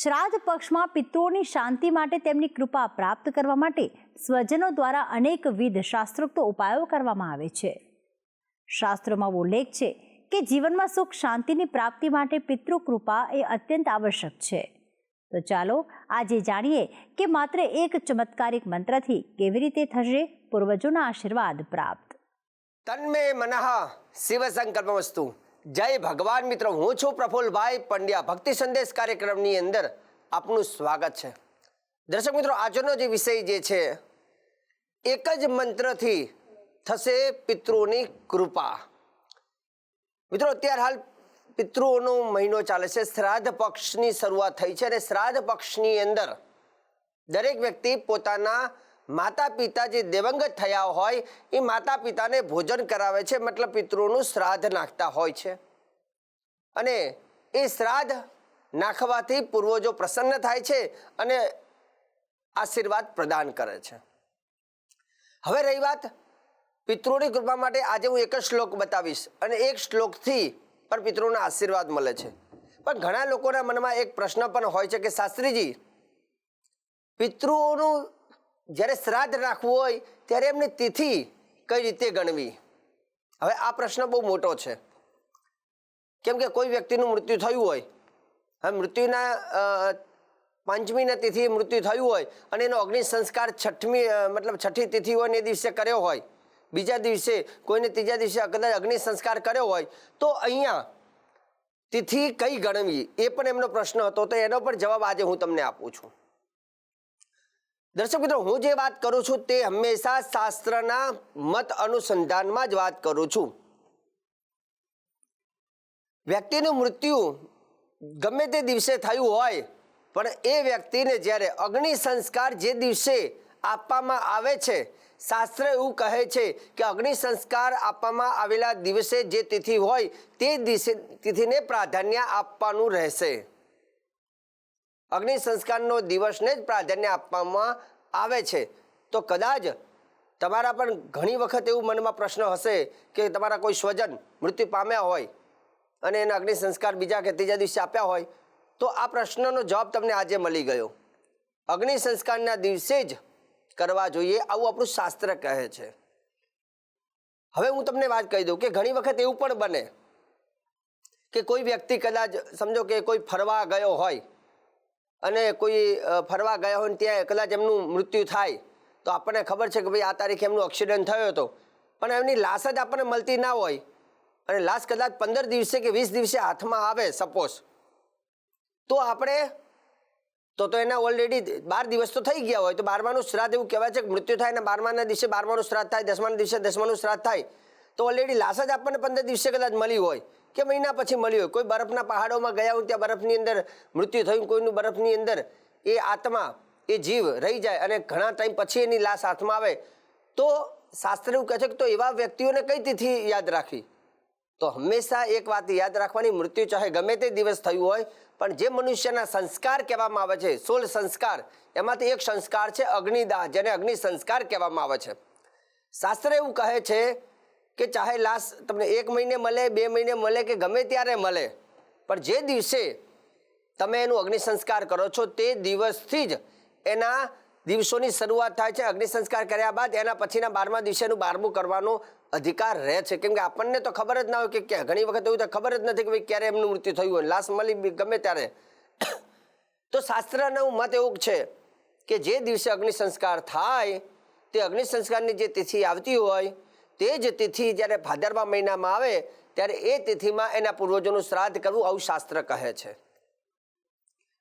શ્રાદ્ધ પક્ષમાં પિતૃઓની શાંતિ માટે તેમની કૃપા પ્રાપ્ત કરવા માટે સ્વજનો દ્વારા અનેકવિધ શાસ્ત્રોક્ત ઉપાયો કરવામાં આવે છે. શાસ્ત્રોમાં ઉલ્લેખ છે કે જીવનમાં સુખ શાંતિની પ્રાપ્તિ માટે પિતૃ કૃપા એ અત્યંત આવશ્યક છે. તો ચાલો આજે જાણીએ કે માત્ર એક ચમત્કારિક મંત્રથી કેવી રીતે થશે પૂર્વજોના આશીર્વાદ પ્રાપ્ત. તન્મે મનઃ શિવ સંકલ્પ વસ્તુ જય ભગવાન મિત્રો, હું છું પ્રફુલભાઈ પંડ્યા. ભક્તિ સંદેશ કાર્યક્રમની અંદર આપનું સ્વાગત છે. દર્શક મિત્રો, આજનો જે વિષય જે છે, એક જ મંત્રથી થશે પિતૃની કૃપા. મિત્રો, અત્યારે હાલ પિતૃઓનો મહિનો ચાલે છે. શ્રાદ્ધ પક્ષની શરૂઆત થઈ છે અને શ્રાદ્ધ પક્ષની અંદર દરેક વ્યક્તિ પોતાના માતા પિતા જે દેવંગત થયા હોય, એ માતા પિતાને ભોજન કરાવે છે. મતલબ પિતૃનું શ્રાદ્ધ નાખતા હોય છે. અને એ શ્રાદ્ધ નાખવાથી પૂર્વજો પ્રસન્ન થાય છે અને આશીર્વાદ પ્રદાન કરે છે. હવે રહી વાત પિતૃની કૃપા માટે આજે હું એક જ શ્લોક બતાવીશ અને એક શ્લોકથી પણ પિતૃના આશીર્વાદ મળે છે. પણ ઘણા લોકોના મનમાં એક પ્રશ્ન પણ હોય છે કે શાસ્ત્રીજી પિતૃઓનું જ્યારે શ્રાદ્ધ રાખવું હોય ત્યારે એમની તિથિ કઈ રીતે ગણવી? હવે આ પ્રશ્ન બહુ મોટો છે. કેમ કે કોઈ વ્યક્તિનું મૃત્યુ થયું હોય હવે મૃત્યુના પાંચમીના તિથિએ મૃત્યુ થયું હોય અને એનો અગ્નિ સંસ્કાર છઠમી મતલબ છઠ્ઠી તિથિ હોય એ દિવસે કર્યો હોય, બીજા દિવસે કોઈને ત્રીજા દિવસે કદાચ અગ્નિ સંસ્કાર કર્યો હોય, તો અહીંયા તિથિ કઈ ગણવી એ પણ એમનો પ્રશ્ન હતો. તો એનો પણ જવાબ આજે હું તમને આપું છું. દર્શક મિત્રો, હું જે વાત કરું છું તે હંમેશા શાસ્ત્રના મત અનુસંધાનમાં જ વાત કરું છું. વ્યક્તિનું મૃત્યુ ગમે તે દિવસે થયું હોય, પણ એ વ્યક્તિને જ્યારે અગ્નિ સંસ્કાર જે દિવસે આપવામાં આવે છે, શાસ્ત્ર એવું કહે છે કે અગ્નિ સંસ્કાર આપવામાં આવેલા દિવસે જે તિથિ હોય, તે દિવસે તિથિને પ્રાધાન્ય આપવાનું રહેશે. અગ્નિ સંસ્કારનો દિવસને જ પ્રાધાન્ય આપવામાં આવે છે. તો કદાચ તમારા પણ ઘણી વખત એવું મનમાં પ્રશ્ન હશે કે તમારા કોઈ સ્વજન મૃત્યુ પામ્યા હોય અને એના અગ્નિ સંસ્કાર બીજા કે ત્રીજા દિવસે આપ્યા હોય, તો આ પ્રશ્નનો જવાબ તમને આજે મળી ગયો. અગ્નિ સંસ્કારના દિવસે જ કરવા જોઈએ આવું આપણું શાસ્ત્ર કહે છે. હવે હું તમને વાત કહી દઉં કે ઘણી વખત એવું પણ બને કે કોઈ વ્યક્તિ કદાચ સમજો કે કોઈ ફરવા ગયો હોય અને કોઈ ફરવા ગયા હોય ત્યાં કદાચ એમનું મૃત્યુ થાય, તો આપણને ખબર છે કે ભાઈ આ તારીખે એમનું એક્સિડન્ટ થયો હતો. પણ એમની લાશ જ આપણને મળતી ના હોય. અને લાશ કદાચ પંદર દિવસે કે વીસ દિવસે હાથમાં આવે સપોઝ તો આપણે, તો તો એના ઓલરેડી બાર દિવસ તો થઈ ગયા હોય, તો બારમાનું શ્રાદ્ધ એવું કહેવાય છે કે મૃત્યુ થાય અને બારમાના દિવસે બારમાનું શ્રાદ્ધ થાય, દસમાના દિવસે દસમાનું શ્રાદ્ધ થાય. તો ઓલરેડી લાશ જ આપણને પંદર દિવસે કદાચ મળી હોય, કે મહિના પછી મળી હોય. કોઈ બરફના પહાડોમાં ગયા હોય ત્યાં બરફની અંદર મૃત્યુ થયું, કોઈનું બરફની અંદર એ આત્મા, એ જીવ રહી જાય અને ઘણા ટાઈમ પછી એની લાશ હાથમાં આવે. તો શાસ્ત્ર એવું કહે છે કે તો એવા વ્યક્તિઓને કઈ તિથિ યાદ રાખવી? તો હંમેશા એક વાત યાદ રાખવાની, મૃત્યુ ચાહે ગમે તે દિવસ થયું હોય, પણ જે મનુષ્યના સંસ્કાર કહેવામાં આવે છે, સોળ સંસ્કાર, એમાંથી એક સંસ્કાર છે અગ્નિદાહ, જેને અગ્નિ સંસ્કાર કહેવામાં આવે છે. શાસ્ત્ર એવું કહે છે કે ચાહે લાશ તમને એક મહિને મળે, બે મહિને મળે કે ગમે ત્યારે મળે, પણ જે દિવસે તમે એનું અગ્નિ સંસ્કાર કરો છો તે દિવસથી જ એના દિવસોની શરૂઆત થાય છે. અગ્નિ સંસ્કાર કર્યા બાદ એના પછીના બારમા દિવસેનું બારમું કરવાનો અધિકાર રહે છે. કેમ કે આપણને તો ખબર જ ના હોય કે ઘણી વખત એવું તો ખબર જ નથી કે ભાઈ ક્યારે એમનું મૃત્યુ થયું હોય. લાશ મળી ગમે ત્યારે. તો શાસ્ત્રનું મત એવું છે કે જે દિવસે અગ્નિ સંસ્કાર થાય, તે અગ્નિ સંસ્કારની જે તિથિ આવતી હોય, તે જ તિથિ જ્યારે ભાદરવા મહિનામાં આવે, ત્યારે એ તિથિમાં એના પૂર્વજોનું શ્રાદ્ધ કરવું આવું શાસ્ત્ર કહે છે.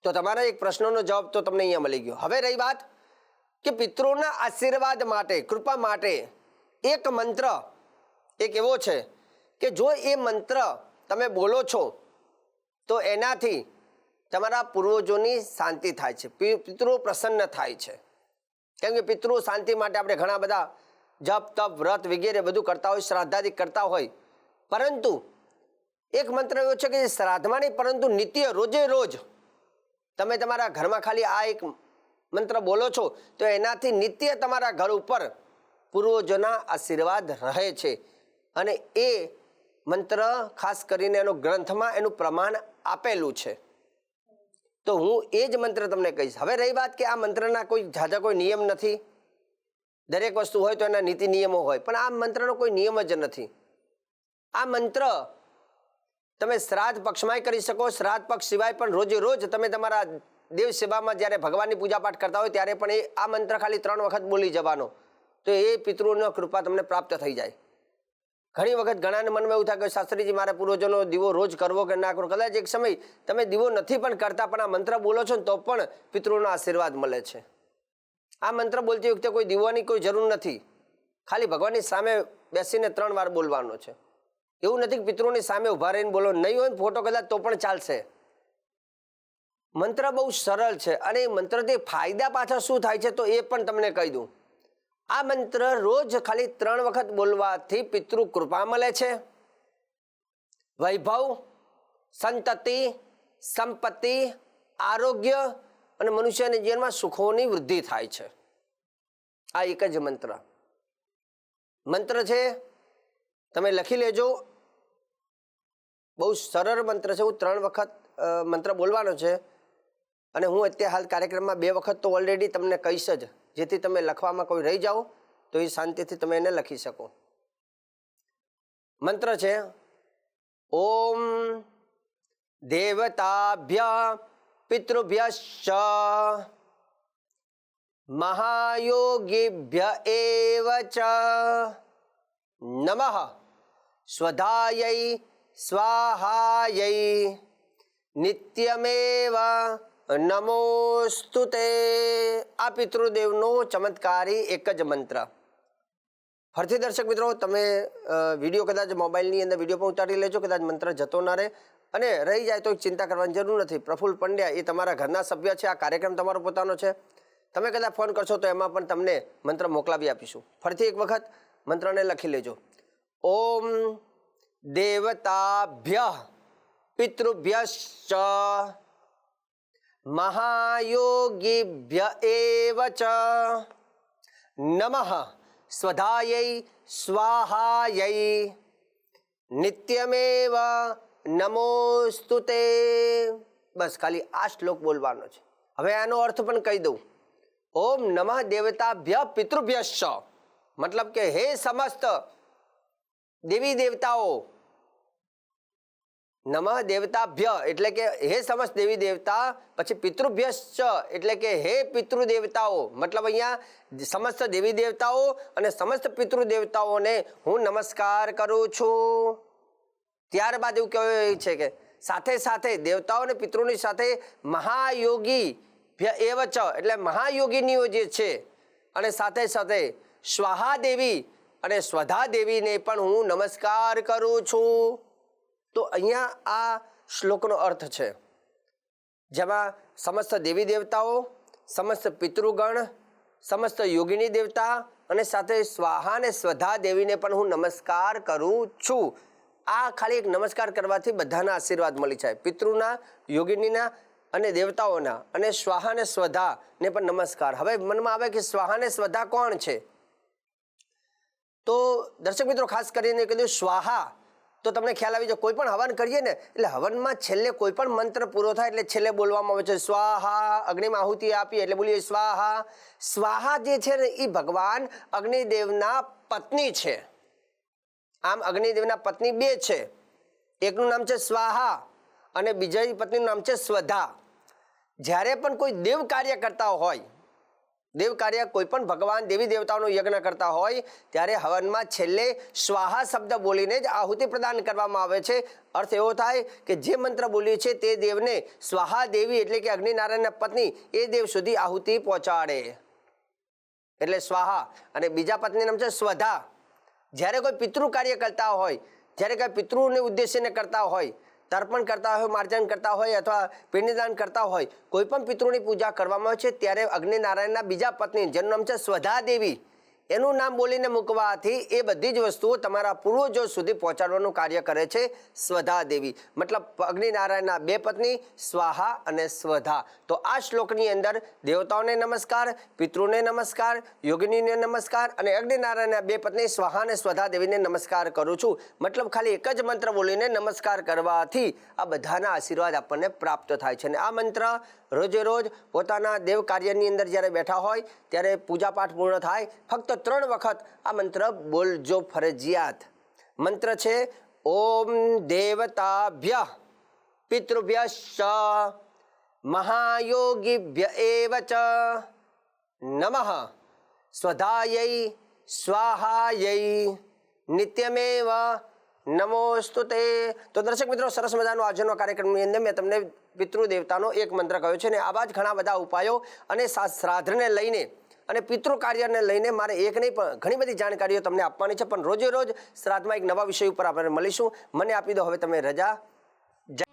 તો તમારા એક પ્રશ્નનો જવાબ તો તમને અહીંયા મળી ગયો. હવે રહી વાત કે પિતૃના આશીર્વાદ માટે, કૃપા માટે એક મંત્ર એક એવો છે કે જો એ મંત્ર તમે બોલો છો, તો એનાથી તમારા પૂર્વજોની શાંતિ થાય છે પિતૃ પ્રસન્ન થાય છે. કેમ કે પિતૃ શાંતિ માટે આપણે ઘણા બધા જપ, તપ, વ્રત વગેરે બધું કરતા હોય શ્રાદ્ધાદિક કરતા હોય. પરંતુ એક મંત્ર એવો છે કે શ્રાદ્ધમાં નહીં, પરંતુ નિત્ય રોજે રોજ તમે તમારા ઘરમાં ખાલી આ એક મંત્ર બોલો છો, તો એનાથી નિત્ય તમારા ઘર ઉપર પૂર્વજોના આશીર્વાદ રહે છે. અને એ મંત્ર ખાસ કરીને એનો ગ્રંથમાં એનું પ્રમાણ આપેલું છે. તો હું એ જ મંત્ર તમને કહીશ. હવે રહી વાત કે આ મંત્રના કોઈ ઝાઝા કોઈ નિયમ નથી. દરેક વસ્તુ હોય તો એના નીતિ નિયમો હોય, પણ આ મંત્રનો કોઈ નિયમ જ નથી. આ મંત્ર તમે શ્રાદ્ધ પક્ષમાંય કરી શકો, શ્રાદ્ધ પક્ષ સિવાય પણ રોજે રોજ તમે તમારા દેવ સેવામાં જ્યારે ભગવાનની પૂજા પાઠ કરતા હોય ત્યારે પણ એ આ મંત્ર ખાલી ત્રણ વખત બોલી જવાનો. તો એ પિતૃનો કૃપા તમને પ્રાપ્ત થઈ જાય. ઘણી વખત ઘણાને મનમાં એવું થાય કે શાસ્ત્રીજી મારા પૂર્વજોનો દીવો રોજ કરવો કે ના કરવો? કદાચ એક સમય તમે દીવો નથી પણ કરતા, પણ આ મંત્ર બોલો છો ને તો પણ પિતૃનો આશીર્વાદ મળે છે. આ મંત્ર બોલતી વખતે કોઈ દીવાની કોઈ જરૂર નથી. ખાલી ભગવાનની સામે બેસીને ત્રણ વાર બોલવાનો છે. એવું નથી કે પિતૃની સામે ઊભા રહીને બોલો. નહીં હોય ને ફોટો કદાચ તો પણ ચાલશે. મંત્ર બહુ સરળ છે અને એ મંત્રથી ફાયદા પાછા શું થાય છે તો એ પણ તમને કહી દઉં. આ મંત્ર રોજ ખાલી ત્રણ વખત બોલવાથી પિતૃ કૃપા મળે છે. વૈભવ, સંતતિ, સંપત્તિ, આરોગ્ય અને મનુષ્યના જીવનમાં સુખોની વૃદ્ધિ થાય છે. આ એક જ મંત્ર. મંત્ર છે, તમે લખી લેજો. બહુ સરળ મંત્ર છે. હું ત્રણ વખત મંત્ર બોલવાનો છે. અને હું અત્યારે હાલ કાર્યક્રમમાં બે વખત તો ઓલરેડી તમને કહીશ જ. જેથી તમે લખવામાં કોઈ રહી જાઓ, તો એ શાંતિથી તમે એને લખી શકો. મંત્ર છે, ઓમ દેવતાભ્ય પિતૃભ્યશ્ચ મહાયોગીભ્ય એવ ચ નમઃ. સ્વધાયૈ સ્વાહાयै નિત્યમેવ નમોસ્તુ તે. આ પિતૃદેવનો ચમત્કારી એક જ મંત્ર. ફરીથી દર્શક મિત્રો, તમે વીડિયો કદાચ મોબાઈલની અંદર વીડિયો પણ ઉતારી લેજો, કદાચ મંત્ર જતો ના રહે. અને રહી જાય તો ચિંતા કરવાની જરૂર નથી. પ્રફુલ્લ પંડ્યા એ તમારા ઘરના સભ્ય છે, આ કાર્યક્રમ તમારો પોતાનો છે. તમે કદાચ ફોન કરશો તો એમાં પણ તમને મંત્ર મોકલાવી આપીશું. ફરીથી એક વખત મંત્રને લખી લેજો. ઓમ દેવતાભ્ય પિતૃભ્યશ્ચ મહાયોગીભ્ય એવ ચ નમઃ સ્વધાयै સ્વાહાयै નિત્યમેવ નમોસ્તુ તે બસ ખાલી આ શ્લોક બોલવાનો છે. હવે આનો અર્થ પણ કહી દઉં. ઓમ નમઃ દેવતાભ્ય પિતૃભ્યશ્ચ. મતલબ કે હે સમસ્ત દેવી દેવતાઓ નમઃ દેવતાભ્ય એટલે કે હે સમસ્ત દેવી દેવતા, પછી પિતૃભ્યશ્ચ એટલે કે હે પિતૃ દેવતાઓ મતલબ અહીંયા સમસ્ત દેવી દેવતાઓ અને સમસ્ત પિતૃ દેવતાઓને હું નમસ્કાર કરું છું. ત્યારબાદ એવું કહેવાય છે કે સાથે સાથે દેવતાઓ અને પિતૃની સાથે મહાયોગી એવ ચ એટલે મહાયોગીનીઓ જે છે અને સાથે સાથે સ્વાહા દેવી અને સ્વધા દેવીને પણ હું નમસ્કાર કરું છું. તો અહીંયા આ શ્લોકનો અર્થ છે. જેમાં સમસ્ત દેવી દેવતાઓ, સમસ્ત પિતૃગણ, સમસ્ત યોગિની દેવતા અને સાથે સ્વાહા અને સ્વધા દેવીને પણ હું નમસ્કાર કરું છું. આ ખાલી એક નમસ્કાર કરવાથી બધાના આશીર્વાદ મળી જાય. પિતૃના, યોગિનીના અને દેવતાઓના અને સ્વાહા અને સ્વધાને પણ નમસ્કાર. હવે મનમાં આવે કે સ્વાહા અને સ્વધા કોણ છે? તો દર્શક મિત્રો, ખાસ કરીને કીધું સ્વાહા તો તમને ખ્યાલ આવી જાય કોઈ પણ હવન કરીએ ને, એટલે હવનમાં છેલ્લે કોઈ પણ મંત્ર પૂરો થાય એટલે છેલ્લે બોલવામાં આવે છે, સ્વાહા અગ્નિમાં આહુતિ આપી એટલે બોલીએ સ્વાહા. સ્વાહા જે છે ને એ ભગવાન અગ્નિદેવના પત્ની છે. આમ અગ્નિદેવના પત્ની બે છે. એકનું નામ છે સ્વાહા અને બીજા પત્નીનું નામ છે સ્વધા. જ્યારે પણ કોઈ દેવ કાર્ય કરતા હોય દેવ કાર્ય કોઈ પણ ભગવાન દેવી દેવતાઓનો યજ્ઞ કરતા હોય, ત્યારે હવનમાં છેલ્લે સ્વાહા શબ્દ બોલીને જ આહુતિ પ્રદાન કરવામાં આવે છે. અર્થ એવો થાય કે જે મંત્ર બોલ્યું છે તે દેવને સ્વાહા દેવી એટલે કે અગ્નિનારાયણના પત્ની એ દેવ સુધી આહુતિ પહોંચાડે. એટલે સ્વાહા અને બીજા પત્ની નામ છે સ્વધા. જ્યારે કોઈ પિતૃ કાર્ય કરતા હોય, જ્યારે કોઈ પિતૃને ઉદ્દેશીને કરતા હોય તર્પણ કરતા હોય, માર્જન કરતા હોય અથવા પિંડદાન કરતા હોય, કોઈ પણ પિતૃની પૂજા કરવામાં આવે છે, ત્યારે અગ્નિનારાયણના બીજા પત્ની, જેનું નામ છે સ્વધા દેવી. એનું નામ બોલીને મૂકવાથી એ બધી જ વસ્તુઓ તમારા પૂર્વજો સુધી પહોંચાડવાનું કાર્ય કરે છે સ્વધા દેવી. મતલબ અગ્નિનારાયણના બે પત્ની, સ્વાહા અને સ્વધા. તો આ શ્લોકની અંદર દેવતાઓને નમસ્કાર, પિતૃને નમસ્કાર, યોગિનીને નમસ્કાર અને અગ્નિનારાયણના બે પત્ની, સ્વાહા અને સ્વધા દેવીને નમસ્કાર કરું છું. મતલબ ખાલી એક જ મંત્ર બોલીને નમસ્કાર કરવાથી આ બધાના આશીર્વાદ આપણને પ્રાપ્ત થાય છે. અને આ મંત્ર રોજે રોજ પોતાના દેવ કાર્યની અંદર જ્યારે બેઠા હોય, ત્યારે પૂજાપાઠ પૂર્ણ થાય, ફક્ત ત્રણ વખત આ મંત્ર બોલજો ફરજિયાત. મંત્ર છે, ઓમ દેવતાભ્ય પિતૃભ્ય મહાયોગીભ્ય એવ ચ નમઃ. સ્વધાયૈ સ્વાહાયૈ નિત્યમેવ નમોસ્તુ તે. તો દર્શક મિત્રો, સરસ મજાનો આજનો કાર્યક્રમની અંદર મેં તમને પિતૃદેવતાનો એક મંત્ર કહ્યો છે ને આવા જ ઘણા બધા ઉપાયો અને શ્રાદ્ધને લઈને અને પિતૃ કાર્યને લઈને મારે એક નહીં, પણ ઘણી બધી જાણકારીઓ તમને આપવાની છે. પણ રોજે રોજ શ્રાદ્ધમાં એક નવા વિષય ઉપર આપણે મળીશું. મને આપી દો હવે તમે રજા. જય